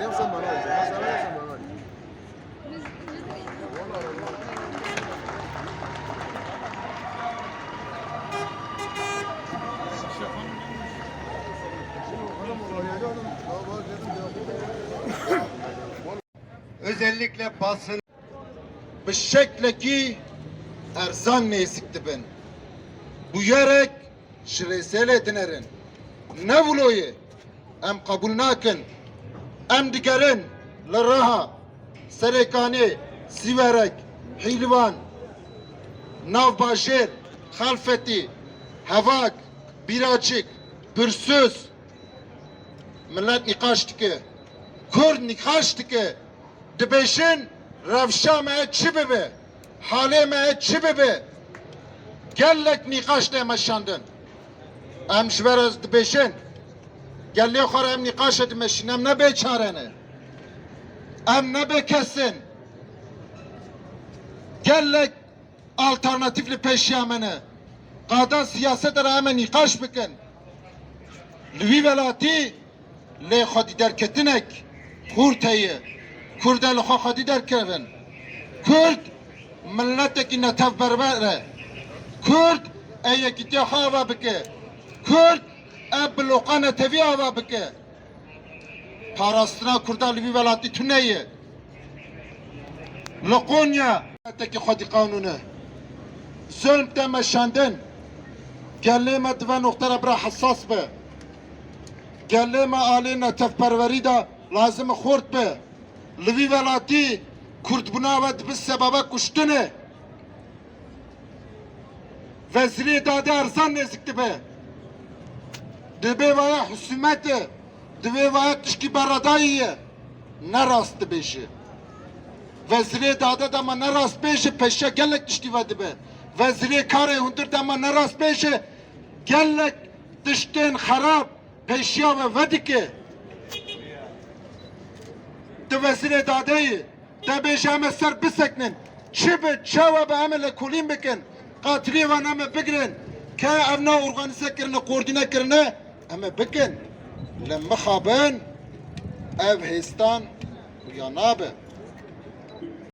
arıyorsan bana arayacaksın. Ben sana arıyorsan bana arayacaksın. Özellikle basın bir şekleki erzan nesikti ben. Bu yerek şiresel edinerin. Ne vuloyu? Em kabul nakin. Em digerin li reha serêkanê sîverek, hîlvan, navbajêr, xelfetî, hevak, bîraçîk, pirsûs millet nîqaş dike. Kurd nîqaş dike. Dibêjin rewşa me çi bibe? Halê me çi bibe? Gelek nîqaş te me. Em ji ber ez dibêjin gellê xwe re em nîqaş edimeşin em ne bêçare ne em ne bekesin gellek alternatifli peşiya me ne qada siyaset em ê nîqaş bikin li wî welatî lê xwedî derketinek kurteyê Kurd el xwe xwedî derkevin Kurd milletekî netevberber e Kurd e yekîtiya xwe ava bike Kurd e bloqa netevî ava bike. Parastina Kurda li vî welatî tune ye Li Konya milletekî xwedî qanûne Zulm te meşandin Gelê me dive noxtera bira hesas be. Gelê me alê netevperwerî da lazim e xort be. Li vî welatî Kurdbûna ve dibi sebeba kuştine Vezirê dade erzan nêzik dibe Dibe vaya husûmetê Divê vaya tişkî beradayî ye. Ne rast dibêje Vezirê dade dema ne rast bêje peşe gelek tiştî ve dibe Vezirê karê hundir dema ne rast bêje Gelek tiştên xerab peşiya ve vedike di vezirê dadeyê te bêje em ê ser bisekinin çi bi çawa be em ê lekolîn bikin. Qatilê wan em ê bigirin ke ev na organize kirine koordîne kirine em ê bikin. Li mixabin ev hêstan ya